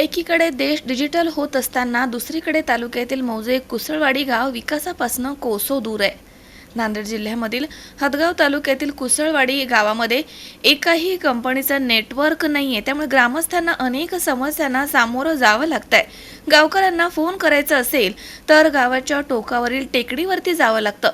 एकीकडे देश डिजिटल होत असताना दुसरीकडे तालुक्यातील मौजे कुसळवाडी गाव विकासापासून कोसो दूर आहे. नांदेड जिल्ह्यामधील हदगाव तालुक्यातील कुसळवाडी गावामध्ये एकाही कंपनीचं नेटवर्क नाही आहे त्यामुळे ग्रामस्थांना अनेक समस्यांना सामोरं जावं लागतं आहे गावकऱ्यांना फोन करायचं असेल तर गावाच्या टोकावरील टेकडीवरती जावं लागतं.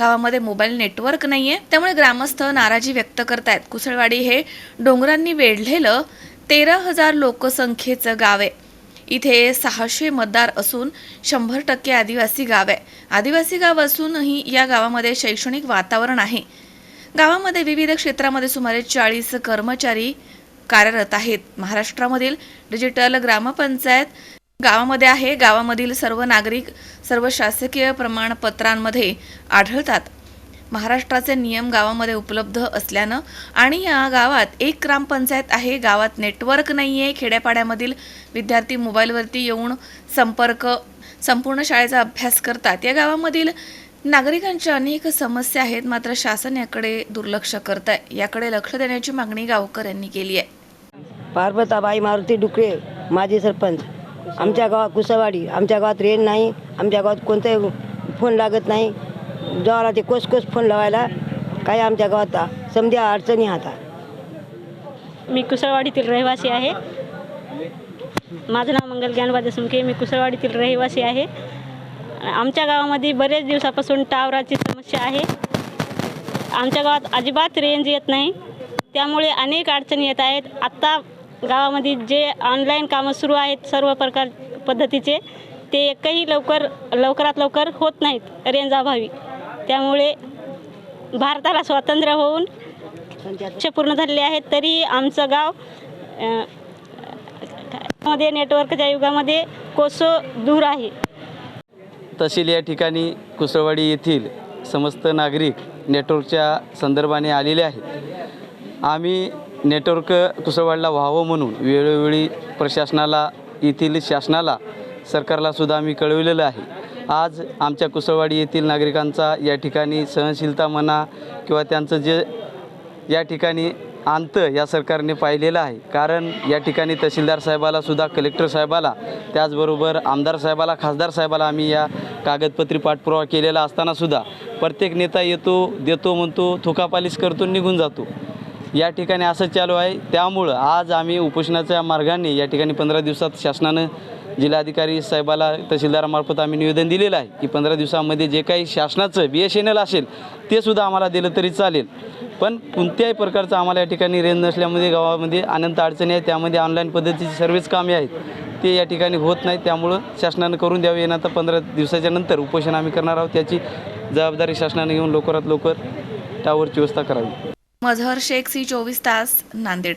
गावामध्ये मोबाईल नेटवर्क नाही आहे त्यामुळे ग्रामस्थ नाराजी व्यक्त करत आहेत कुसळवाडी हे डोंगरांनी वेढलेलं तेरा हजार लोकसंख्येचं गाव आहे. इथे सहाशे मतदार असून शंभर टक्के आदिवासी गाव आहे. आदिवासी गाव असूनही या गावामध्ये शैक्षणिक वातावरण आहे. गावामध्ये विविध क्षेत्रामध्ये सुमारे चाळीस कर्मचारी कार्यरत आहेत. महाराष्ट्रामधील डिजिटल ग्रामपंचायत गावामध्ये आहे. गावामधील सर्व नागरिक सर्व शासकीय प्रमाणपत्रांमध्ये आढळतात. महाराष्ट्राचे नियम गावामध्ये उपलब्ध असल्यानं आणि या गावात एक ग्रामपंचायत आहे गावात नेटवर्क नाही आहे खेड्यापाड्यामधील विद्यार्थी मोबाईलवरती येऊन संपर्क संपूर्ण शाळेचा अभ्यास करतात. या गावामधील नागरिकांच्या अनेक समस्या आहेत मात्र शासन याकडे दुर्लक्ष करत आहे याकडे लक्ष देण्याची मागणी गावकऱ्यांनी केली आहे. पार्वताबाई मारुती डुकरे माजी सरपंच. आमच्या गावात कुसावाडी आमच्या गावात रेंज नाही आमच्या गावात कोणताही फोन लागत नाही. जेव्हा ते कोस कोस फोन लावायला काही आमच्या गावात समजा अडचणी आता मी कुसळवाडीतील रहिवासी आहे. माझं नाव मंगल ज्ञानबा सुमके मी कुसळवाडीतील रहिवासी आहे. आमच्या गावामध्ये बरेच दिवसापासून टावराची समस्या आहे. आमच्या गावात अजिबात रेंज येत नाही. त्यामुळे अनेक अडचणी येत आहेत. आत्ता गावामध्ये जे ऑनलाईन कामं सुरू आहेत सर्व प्रकार पद्धतीचे ते एकही लवकर लवकरात लवकर होत नाहीत. रेंज अभावी. त्यामुळे भारताला स्वातंत्र्य होऊन पूर्ण झालेले आहेत. तरी आमचं गावमध्ये नेटवर्कच्या युगामध्ये कोसो दूर आहे. तहसील या ठिकाणी कुसळवाडी येथील समस्त नागरिक नेटवर्कच्या संदर्भाने आलेले आहेत. आम्ही नेटवर्क कुसळवाडीला व्हावं म्हणून वेळोवेळी प्रशासनाला येथील शासनाला सरकारला सुद्धा आम्ही कळविलेलं आहे. आज आमच्या कुसळवाडी येथील नागरिकांचा या ठिकाणी सहनशीलता म्हणा किंवा त्यांचं जे या ठिकाणी अंत या सरकारने पाहिलेलं आहे. कारण या ठिकाणी तहसीलदार साहेबाला सुद्धा कलेक्टर साहेबाला त्याचबरोबर आमदार साहेबाला खासदार साहेबाला आम्ही या कागदपत्री पाठपुरावा केलेला असताना सुद्धा प्रत्येक नेता येतो देतो म्हणतो थुकापालीस करतो निघून जातो. या ठिकाणी असं चालू आहे. त्यामुळं आज आम्ही उपोषणाच्या मार्गाने या ठिकाणी पंधरा दिवसात शासनानं जिल्हाधिकारी साहेबाला तहसीलदारामार्फत आम्ही निवेदन दिलेलं आहे की पंधरा दिवसामध्ये जे काही शासनाचं बी एस एन एल असेल ते सुद्धा आम्हाला दिलं तरी चालेल. पण कोणत्याही प्रकारचं आम्हाला या ठिकाणी रेंज नसल्यामध्ये गावामध्ये अनंत अडचणी आहेत त्यामध्ये ऑनलाईन पद्धतीची सर्वच कामे आहेत ते या ठिकाणी होत नाही. त्यामुळं शासनानं करून द्यावे. येणार तर पंधरा दिवसाच्या नंतर उपोषण आम्ही करणार आहोत. त्याची जबाबदारी शासनाने घेऊन लवकरात लवकर टावरची व्यवस्था करावी. मजहर शेख सी चोवीस तास नांदेड.